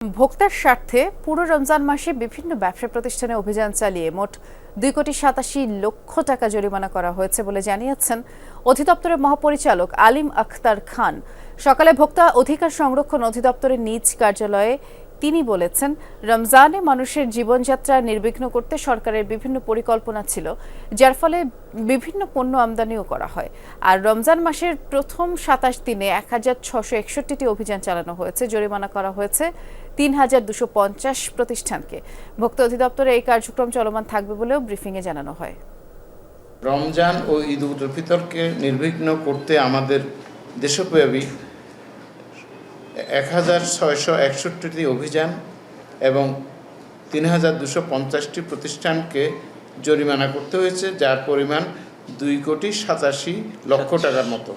ভোক্তার স্বার্থে পুরো রমজান মাসে বিভিন্ন ব্যবসা প্রতিষ্ঠানে অভিযান চালিয়ে মোট দুই কোটি সাতাশি লক্ষ টাকা জরিমানা করা হয়েছে বলে জানিয়েছেন অধিদপ্তরের মহাপরিচালক আলিম আখতার খান। সকালে ভোক্তা অধিকার সংরক্ষণ অধিদপ্তরের নিজ কার্যালয়ে তিনি বলেছেন, রমজানে মানুষের জীবনযাত্রা নির্বিঘ্ন করতে সরকারের বিভিন্ন পরিকল্পনা ছিল, যার ফলে বিভিন্ন পণ্য আমদানিও করা হয়। আর রমজান মাসের প্রথম সাতাশ দিনে এক হাজার ছশো একষট্টিটি অভিযান চালানো হয়েছে, জরিমানা করা হয়েছে তিন হাজার দুশো পঞ্চাশ প্রতিষ্ঠানকে। ভোক্তা অধিদপ্তরে এই কার্যক্রম চলমান থাকবে বলেও ব্রিফিংয়ে জানানো হয়। রমজান ও ঈদ উল ফিতরকে নির্বিঘ্ন করতে আমাদের দেশব্যাপী এক হাজার ছয়শো একষট্টিটি অভিযান এবং তিন হাজার দুশো পঞ্চাশটি প্রতিষ্ঠানকে জরিমানা করতে হয়েছে যার পরিমাণ দুই কোটি সাতাশি লক্ষ টাকার মতো